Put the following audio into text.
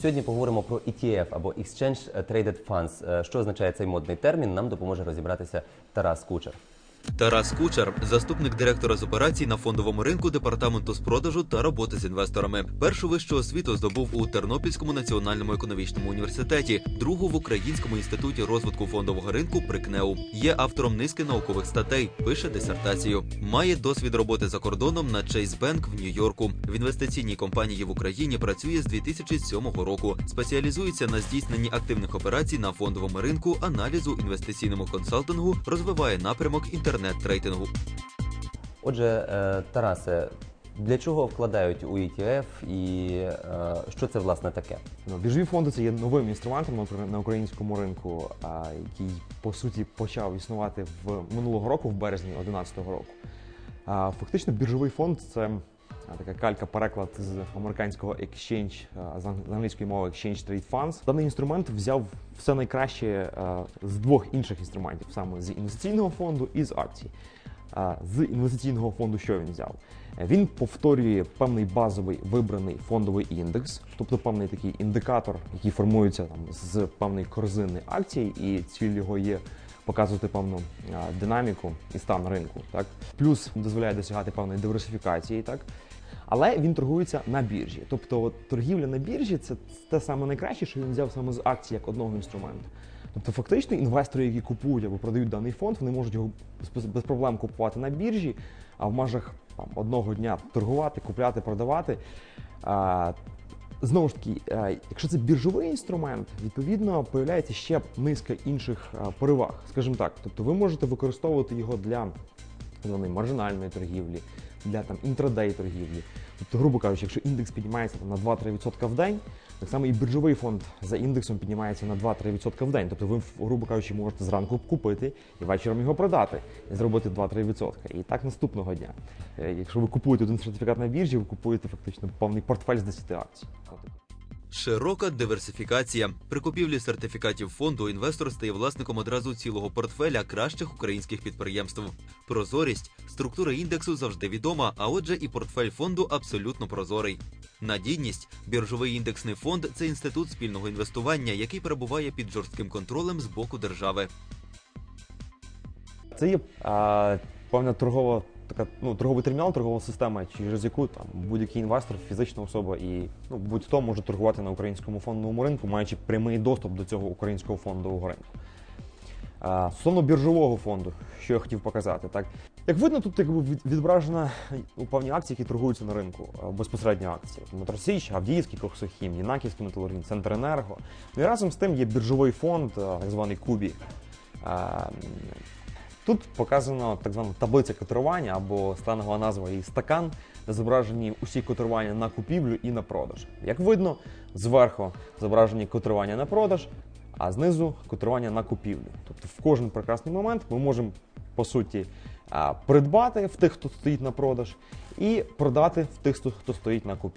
Сьогодні поговоримо про ETF або Exchange Traded Funds. Е, Що означає цей модний термін? Нам допоможе розібратися Тарас Кучер. Тарас Кучер, заступник директора з операцій на фондовому ринку департаменту з продажу та роботи з інвесторами. Першу вищу освіту здобув у Тернопільському національному економічному університеті, другу в Українському інституті розвитку фондового ринку при КНЕУ. Є автором низки наукових статей, пише дисертацію. Має досвід роботи за кордоном на Chase Bank в Нью-Йорку. В інвестиційній компанії в Україні працює з 2007 року. Спеціалізується на здійсненні активних операцій на фондовому ринку, аналізу, інвестиційному консалтингу, розвиває напрямок інтернет-трейдингу. Отже, е, Тарасе, для чого вкладають у ETF і е, що це власне таке? Ну, Біржові фонди це є новим інструментом на українському ринку, який по суті почав існувати в минулого року, в березні 2011 року. Фактично, біржовий фонд це така калька переклад з американського exchange, з англійської мови exchange trade funds. Даний інструмент взяв все найкраще з двох інших інструментів, саме з інвестиційного фонду і з акцій. З інвестиційного фонду що він взяв? Він повторює певний базовий вибраний фондовий індекс, тобто певний такий індикатор, який формується там з певної корзини акцій, і ціль його є показувати певну динаміку і стан ринку. Так плюс дозволяє досягати певної диверсифікації, так. Але він торгується на біржі. Тобто, от, торгівля на біржі це те саме найкраще, що він взяв саме з акцій як одного інструменту. Тобто, фактично, інвестори, які купують або продають даний фонд, вони можуть його без, проблем купувати на біржі, а в межах там, одного дня торгувати, купляти, продавати. Знову ж таки, е, якщо це біржовий інструмент, відповідно появляється ще низка інших е, переваг, скажімо так. Тобто ви можете використовувати його для маржинальної торгівлі, для там інтрадей торгівлі. Тобто, грубо кажучи, якщо індекс піднімається там, на 2-3% в день, так само і біржовий фонд за індексом піднімається на 2-3% в день. Тобто ви, грубо кажучи, можете зранку купити і вечором його продати і зробити 2-3%. І так наступного дня. Е, Якщо ви купуєте один сертифікат на біржі, ви купуєте фактично повний портфель з 10 акцій. Широка диверсифікація. При купівлі сертифікатів фонду інвестор стає власником одразу цілого портфеля кращих українських підприємств. Прозорість, структура індексу завжди відома, а отже, і портфель фонду абсолютно прозорий. Надійність біржовий індексний фонд це інститут спільного інвестування, який перебуває під жорстким контролем з боку держави. Це є а, певна торгова така ну, торговий термінал, торгова система, через яку там будь-який інвестор, фізична особа і ну, будь-хто може торгувати на українському фондовому ринку, маючи прямий доступ до цього українського фондового ринку. А, Стосовно біржового фонду, що я хотів показати, так як видно, тут якби від- відображена ну, певні акції, які торгуються на ринку, безпосередньо акції. Моторсіч, Авдіївський Коксохім, Єнаківський металургін, Центренерго. Ну і разом з тим є біржовий фонд, так званий Кубі. Тут показано так звана таблиця котирування або станова назва її стакан, де зображені усі котирування на купівлю і на продаж. Як видно, зверху зображені котирування на продаж, а знизу котирування на купівлю. Тобто в кожен прекрасний момент ми можемо по суті придбати в тих, хто стоїть на продаж, і продати в тих, хто стоїть на купівлю.